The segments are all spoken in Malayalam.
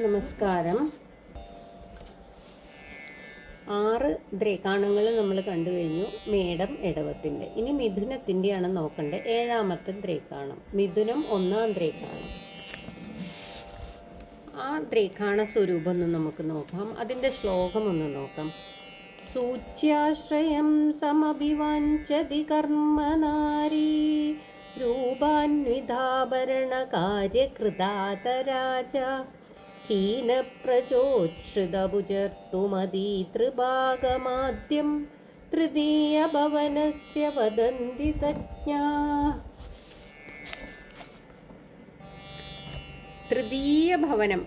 നമസ്കാരം. ആറ് ദ്രേക്കാണങ്ങൾ നമ്മൾ കണ്ടു കഴിഞ്ഞു. മേടം ഇടവത്തിന്റെ ഇനി മിഥുനത്തിന്റെയാണ് നോക്കേണ്ടത് ഏഴാമത്തെ ദ്രേക്കാണം മിഥുനം ഒന്നാം ദ്രേക്കാണം ആ ദ്രേക്കാണ സ്വരൂപം ഒന്ന് നമുക്ക് നോക്കാം. അതിന്റെ ശ്ലോകം ഒന്ന് നോക്കാം. സൂച്യാശ്രയം സമഭിവാഞ്ചതി കർമ്മനാരി. രൂപാന്വിതാഭരണകാര്യകൃതാതരാജ. ഹീനപ്രചോച്ഛൃതഭുജർത്തുമതീതൃഭാഗമാദ്യം തൃതീയഭവനസ്യ വദന്തി തജ്ഞാ. തൃതീയ ഭവനം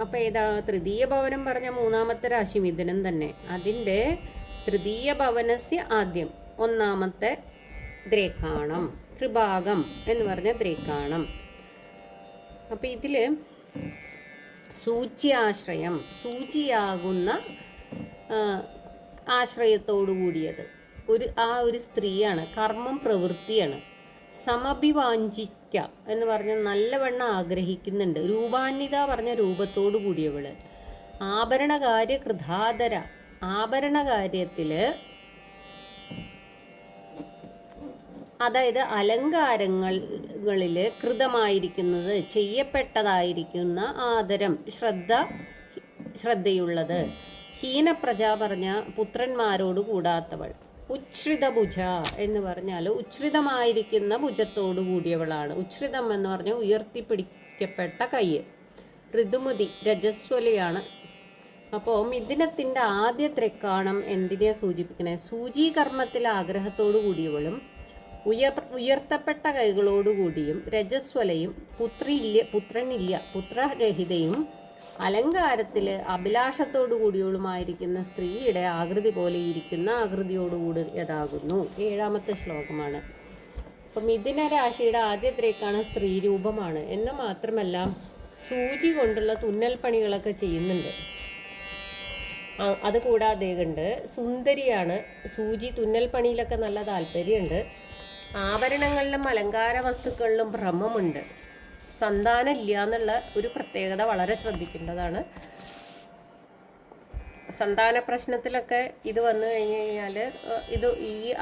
അപ്പോൾ ഏതാ? തൃതീയ ഭവനം പറഞ്ഞ മൂന്നാമത്തെ രാശി മിഥുനം തന്നെ. അതിന്റെ തൃതീയ ഭവനസ്യ ആദ്യം ഒന്നാമത്തെ ദ്രേക്കാണം ത്രിഭാഗം എന്ന് പറഞ്ഞ ദ്രേക്കാണം അപ്പം ഇതിൽ സൂച്യാശ്രയം സൂചിയാകുന്ന ആശ്രയത്തോടു കൂടിയത്. ഒരു ആ ഒരു സ്ത്രീയാണ് കർമ്മം പ്രവൃത്തിയാണ്. സമഭിവാഞ്ചിക്ക എന്ന് പറഞ്ഞ നല്ലവണ്ണം ആഗ്രഹിക്കുന്നുണ്ട്. രൂപാന്വിത പറഞ്ഞ രൂപത്തോടു കൂടിയവൾ. ആഭരണകാര്യ കൃതാതര ആഭരണകാര്യത്തിൽ അതായത് അലങ്കാരങ്ങളിൽ കൃതമായിരിക്കുന്നത് ചെയ്യപ്പെട്ടതായിരിക്കുന്ന ആദരം ശ്രദ്ധ ശ്രദ്ധയുള്ളത്. ഹീനപ്രജ പറഞ്ഞ പുത്രന്മാരോട് കൂടാത്തവൾ. ഉച്ഛ്രിത ഭുജ എന്ന് പറഞ്ഞാൽ ഉച്ഛ്രിതമായിരിക്കുന്ന ഭുജത്തോടു കൂടിയവളാണ്. ഉച്ഛ്രിതം എന്ന് പറഞ്ഞാൽ ഉയർത്തിപ്പിടിക്കപ്പെട്ട കൈ ഋതുമതി രജസ്വലയാണ്. അപ്പോൾ മിഥുനത്തിന്റെ ആദ്യ ത്രിക്കാണം എന്തിനെയാണ് സൂചിപ്പിക്കണേ? സൂചീകർമ്മത്തിൽ ആഗ്രഹത്തോടു കൂടിയവളും ഉയർ ഉയർത്തപ്പെട്ട കൈകളോടുകൂടിയും രജസ്വലയും പുത്രിയില്ല പുത്രനില്ല പുത്രരഹിതയും അലങ്കാരത്തിൽ അഭിലാഷത്തോടു കൂടിയവളുമായിരിക്കുന്ന സ്ത്രീയുടെ ആകൃതി പോലെ ഇരിക്കുന്ന ആകൃതിയോടുകൂടിയതാകുന്നു ഏഴാമത്തെ ശ്ലോകമാണ്. അപ്പം മിഥുന രാശിയുടെ ആദ്യത്തിലേക്കാണ് സ്ത്രീ രൂപമാണ് എന്ന് മാത്രമല്ല സൂചി കൊണ്ടുള്ള തുന്നൽ പണികളൊക്കെ ചെയ്യുന്നുണ്ട്. അതുകൂടാതെ അത് കൂടാതെ കണ്ട് സുന്ദരിയാണ്. സൂചി തുന്നൽ പണിയിലൊക്കെ നല്ല താല്പര്യമുണ്ട്. ആഭരണങ്ങളിലും അലങ്കാര വസ്തുക്കളിലും ഭ്രമമുണ്ട്. സന്താനം ഇല്ല എന്നുള്ള ഒരു പ്രത്യേകത വളരെ ശ്രദ്ധിക്കേണ്ടതാണ്. സന്താന പ്രശ്നത്തിലൊക്കെ ഇത് വന്നു കഴിഞ്ഞ് കഴിഞ്ഞാൽ ഇത് ഈ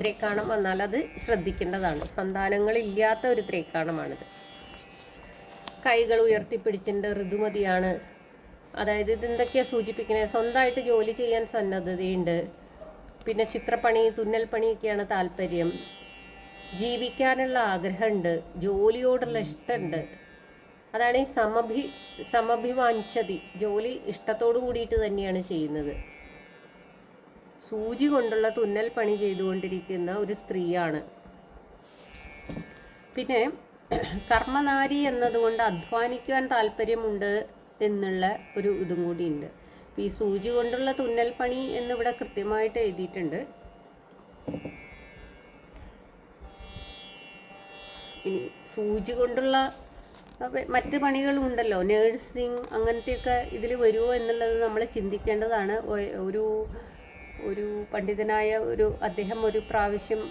ദ്രേക്കാണം വന്നാൽ അത് ശ്രദ്ധിക്കേണ്ടതാണ്. സന്താനങ്ങളില്ലാത്ത ഒരു ദ്രേക്കാണമാണിത് കൈകൾ ഉയർത്തിപ്പിടിച്ചിട്ടുണ്ട് ഋതുമതിയാണ്. അതായത് ഇത് എന്തൊക്കെയാണ് സൂചിപ്പിക്കുന്നത് സ്വന്തമായിട്ട് ജോലി ചെയ്യാൻ സന്നദ്ധതയുണ്ട്. പിന്നെ ചിത്രപ്പണി തുന്നൽ പണിയൊക്കെയാണ് താല്പര്യം. ജീവിക്കാനുള്ള ആഗ്രഹമുണ്ട് ജോലിയോടുള്ള ഇഷ്ടമുണ്ട്. അതാണ് ഈ സമഭി സമഭിവാഞ്ചതി ജോലി ഇഷ്ടത്തോടു കൂടിയിട്ട് തന്നെയാണ് ചെയ്യുന്നത്. സൂചി കൊണ്ടുള്ള തുന്നൽ പണി ചെയ്തുകൊണ്ടിരിക്കുന്ന ഒരു സ്ത്രീയാണ്. പിന്നെ കർമ്മനാരി എന്നതുകൊണ്ട് അധ്വാനിക്കുവാൻ താല്പര്യമുണ്ട് എന്നുള്ള ഒരു ഇതും കൂടിയുണ്ട്. ഈ സൂചി കൊണ്ടുള്ള തുന്നൽ പണി എന്നിവിടെ കൃത്യമായിട്ട് എഴുതിയിട്ടുണ്ട്. ഇനി സൂചി കൊണ്ടുള്ള മറ്റ് പണികളും ഉണ്ടല്ലോ നേഴ്സിംഗ് അങ്ങനത്തെയൊക്കെ ഇതിൽ വരുമോ എന്നുള്ളത് നമ്മൾ ചിന്തിക്കേണ്ടതാണ്. ഒരു ഒരു പണ്ഡിതനായ ഒരു അദ്ദേഹം ഒരു പ്രാവശ്യം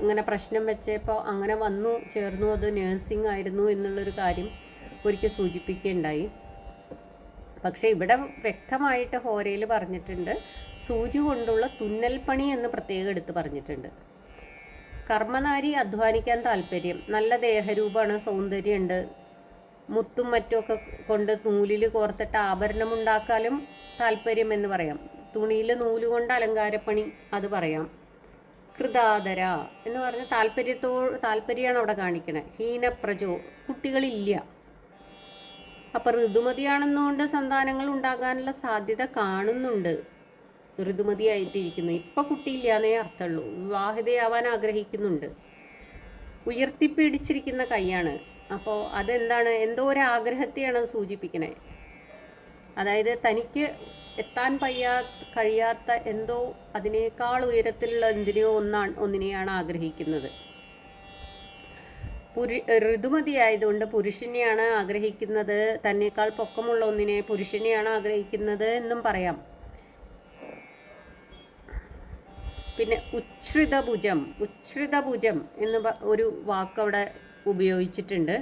ഇങ്ങനെ പ്രശ്നം വെച്ചപ്പോൾ അങ്ങനെ വന്നു ചേർന്നു. അത് നേഴ്സിംഗ് ആയിരുന്നു എന്നുള്ളൊരു കാര്യം ഒരിക്കൽ സൂചിപ്പിക്കുകയുണ്ടായി. പക്ഷേ ഇവിടെ വ്യക്തമായിട്ട് ഹോരയിൽ പറഞ്ഞിട്ടുണ്ട് സൂചി കൊണ്ടുള്ള തുന്നൽ പണി എന്ന് പ്രത്യേകം എടുത്ത് പറഞ്ഞിട്ടുണ്ട്. കർമ്മനാരി അധ്വാനിക്കാൻ താല്പര്യം നല്ല ദേഹരൂപമാണ് സൗന്ദര്യമുണ്ട്. മുത്തും മറ്റുമൊക്കെ കൊണ്ട് നൂലിൽ കോർത്തിട്ട് ആഭരണം ഉണ്ടാക്കാനും താല്പര്യം എന്ന് പറയാം. തുണിയിൽ നൂൽ കൊണ്ട് അലങ്കാരപ്പണി അത് പറയാം. കൃതാതര എന്ന് പറഞ്ഞ താല്പര്യത്തോ താല്പര്യമാണ് അവിടെ കാണിക്കണേ. ഹീനപ്രജോ കുട്ടികളില്ല. അപ്പം ഋതുമതിയാണെന്നുകൊണ്ട് സന്താനങ്ങൾ ഉണ്ടാകാനുള്ള സാധ്യത കാണുന്നുണ്ട്. ഋതുമതിയായിട്ടിരിക്കുന്നു. ഇപ്പം കുട്ടിയില്ലാന്നേ അർത്ഥമുള്ളൂ. വിവാഹിതയാവാൻ ആഗ്രഹിക്കുന്നുണ്ട്. ഉയർത്തിപ്പിടിച്ചിരിക്കുന്ന കൈയാണ്. അപ്പോൾ അതെന്താണ്? എന്തോ ഒരു ആഗ്രഹത്തെയാണ് സൂചിപ്പിക്കണേ. അതായത് തനിക്ക് എത്താൻ പയ്യാ കഴിയാത്ത എന്തോ അതിനേക്കാൾ ഉയരത്തിലുള്ള എന്തിനെയോ ഒന്നാണ് ഒന്നിനെയാണ് ആഗ്രഹിക്കുന്നത്. പുരു ഋതുമതിയായതുകൊണ്ട് പുരുഷനെയാണ് ആഗ്രഹിക്കുന്നത്. തന്നെക്കാൾ പൊക്കമുള്ള ഒന്നിനെ പുരുഷനെയാണ് ആഗ്രഹിക്കുന്നത് എന്നും പറയാം. പിന്നെ ഉച്ഛ്രിതഭുജം ഉച്ഛ്രിതഭുജം എന്ന് ഒരു വാക്ക് അവിടെ ഉപയോഗിച്ചിട്ടുണ്ട്.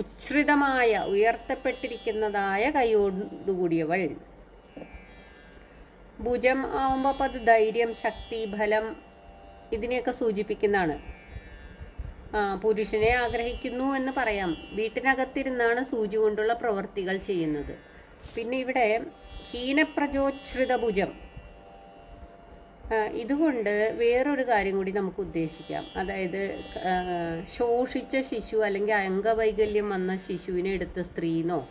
ഉച്ഛ്രിതമായ ഉയർത്തപ്പെട്ടിരിക്കുന്നതായ കൈയോടുകൂടിയവൾ. ഭുജം ആവുമ്പോൾ അപ്പോൾ അത് ധൈര്യം ശക്തി ഫലം ഇതിനെയൊക്കെ സൂചിപ്പിക്കുന്നതാണ്. പുരുഷനെ ആഗ്രഹിക്കുന്നു എന്ന് പറയാം. വീട്ടിനകത്തിരുന്നാണ് സൂചി കൊണ്ടുള്ള പ്രവൃത്തികൾ ചെയ്യുന്നത്. പിന്നെ ഇവിടെ ഹീനപ്രചോച്ഛ്രിത ഭുജം. ആ, ഇതുകൊണ്ട് വേറൊരു കാര്യം കൂടി നമുക്ക് ഉദ്ദേശിക്കാം. അതായത് ശോഷിച്ച ശിശു അല്ലെങ്കിൽ അംഗവൈകല്യം വന്ന ശിശുവിനെ എടുത്ത സ്ത്രീന്നോ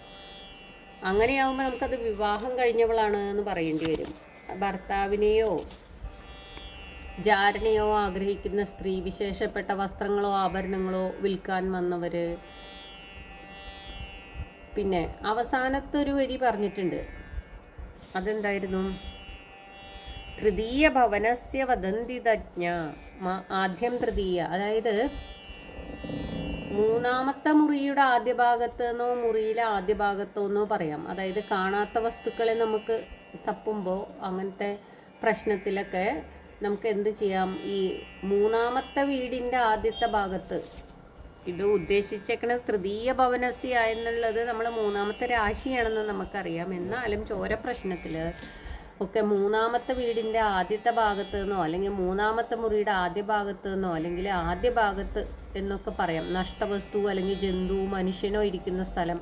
അങ്ങനെയാവുമ്പോൾ നമുക്കത് വിവാഹം കഴിഞ്ഞവളാണ് എന്ന് പറയേണ്ടി വരും. ഭർത്താവിനെയോ ജാരനെയോ ആഗ്രഹിക്കുന്ന സ്ത്രീ വിശേഷപ്പെട്ട വസ്ത്രങ്ങളോ ആഭരണങ്ങളോ വിൽക്കാൻ വന്നവർ പിന്നെ അവസാനത്തെ ഒരു വരി പറഞ്ഞിട്ടുണ്ട്. അതെന്തായിരുന്നു? തൃതീയ ഭവനസ്യ വദന്തി തജ്ഞ. ആദ്യം തൃതീയ. അതായത് മൂന്നാമത്തെ മുറിയുടെ ആദ്യ ഭാഗത്ത് നിന്നോ മുറിയിലെ ആദ്യ ഭാഗത്തോ എന്നോ പറയാം. അതായത് കാണാത്ത വസ്തുക്കളെ നമുക്ക് തപ്പുമ്പോൾ അങ്ങനത്തെ പ്രശ്നത്തിലൊക്കെ നമുക്ക് എന്ത് ചെയ്യാം? ഈ മൂന്നാമത്തെ വീടിന്റെ ആദ്യത്തെ ഭാഗത്ത് ഇത് ഉദ്ദേശിച്ചേക്കണത് തൃതീയ ഭവനസ്യ എന്നുള്ളത് നമ്മൾ മൂന്നാമത്തെ രാശിയാണെന്ന് നമുക്കറിയാം. എന്നാലും ചോര പ്രശ്നത്തിൽ ഒക്കെ മൂന്നാമത്തെ വീടിന്റെ ആദ്യത്തെ ഭാഗത്ത് നിന്നോ അല്ലെങ്കിൽ മൂന്നാമത്തെ മുറിയുടെ ആദ്യ ഭാഗത്ത് നിന്നോ അല്ലെങ്കിൽ ആദ്യ ഭാഗത്ത് എന്നൊക്കെ പറയാം. നഷ്ടവസ്തു അല്ലെങ്കിൽ ജന്തു മനുഷ്യനോ ഇരിക്കുന്ന സ്ഥലം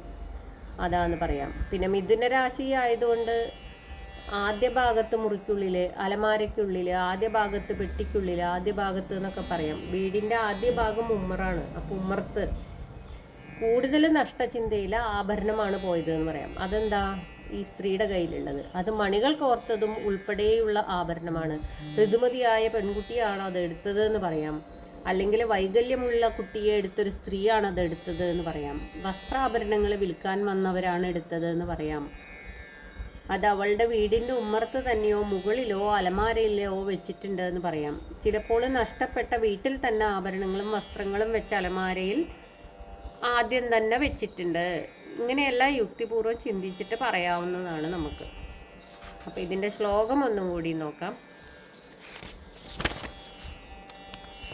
അതാന്ന് പറയാം. പിന്നെ മിഥുന രാശി ആയതുകൊണ്ട് ആദ്യ ഭാഗത്ത് മുറിക്കുള്ളിൽ അലമാരയ്ക്കുള്ളിൽ ആദ്യ ഭാഗത്ത് പെട്ടിക്കുള്ളിൽ ആദ്യ ഭാഗത്ത് എന്നൊക്കെ പറയാം. വീടിന്റെ ആദ്യ ഭാഗം ഉമ്മറാണ് അപ്പോൾ ഉമ്മർത്ത്. കൂടുതൽ നഷ്ടചിന്തയിൽ ആഭരണമാണ് പോയത് എന്ന് പറയാം. അതെന്താ? ഈ സ്ത്രീയുടെ കയ്യിലുള്ളത്. അത് മണികൾ കോർത്തതും ഉൾപ്പെടെയുള്ള ആഭരണമാണ്. ഋതുമതിയായ പെൺകുട്ടിയാണ് അത് എടുത്തത് എന്ന് പറയാം. അല്ലെങ്കിൽ വൈകല്യമുള്ള കുട്ടിയെ എടുത്തൊരു സ്ത്രീയാണ് അത് എടുത്തത് എന്ന് പറയാം. വസ്ത്രാഭരണങ്ങൾ വിൽക്കാൻ വന്നവരാണ് എടുത്തത് എന്ന് പറയാം. അത് അവളുടെ വീടിന്റെ ഉമ്മറത്ത് തന്നെയോ മുകളിലോ അലമാരയിലോ വെച്ചിട്ടുണ്ട് എന്ന് പറയാം. ചിലപ്പോൾ നഷ്ടപ്പെട്ട വീട്ടിൽ തന്നെ ആഭരണങ്ങളും വസ്ത്രങ്ങളും വെച്ച അലമാരയിൽ ആദ്യം തന്നെ വെച്ചിട്ടുണ്ട്. ഇങ്ങനെയെല്ലാം യുക്തിപൂർവം ചിന്തിച്ചിട്ട് പറയാവുന്നതാണ് നമുക്ക്. അപ്പോൾ ഇതിന്റെ ശ്ലോകം ഒന്നും കൂടി നോക്കാം.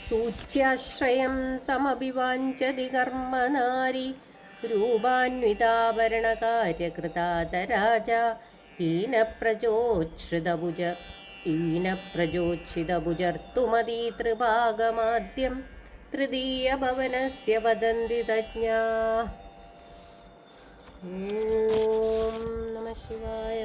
സൂച്യാശ്രയം സമഭിവാഞ്ചതി കർമ്മനാരി രൂപാന്വിതാഭരണകാര്യകൃതാതരാജ ഹീനപ്രചോച്ഛ്രിതഭുജ ഹീനപ്രചോച്ഛിതഭുജർത്തുമതി ത്രിഭാഗമാദ്യം തൃതീയഭവനസ്യ വദന്തി തജ്ഞാ. ഓം നമ ശിവായ.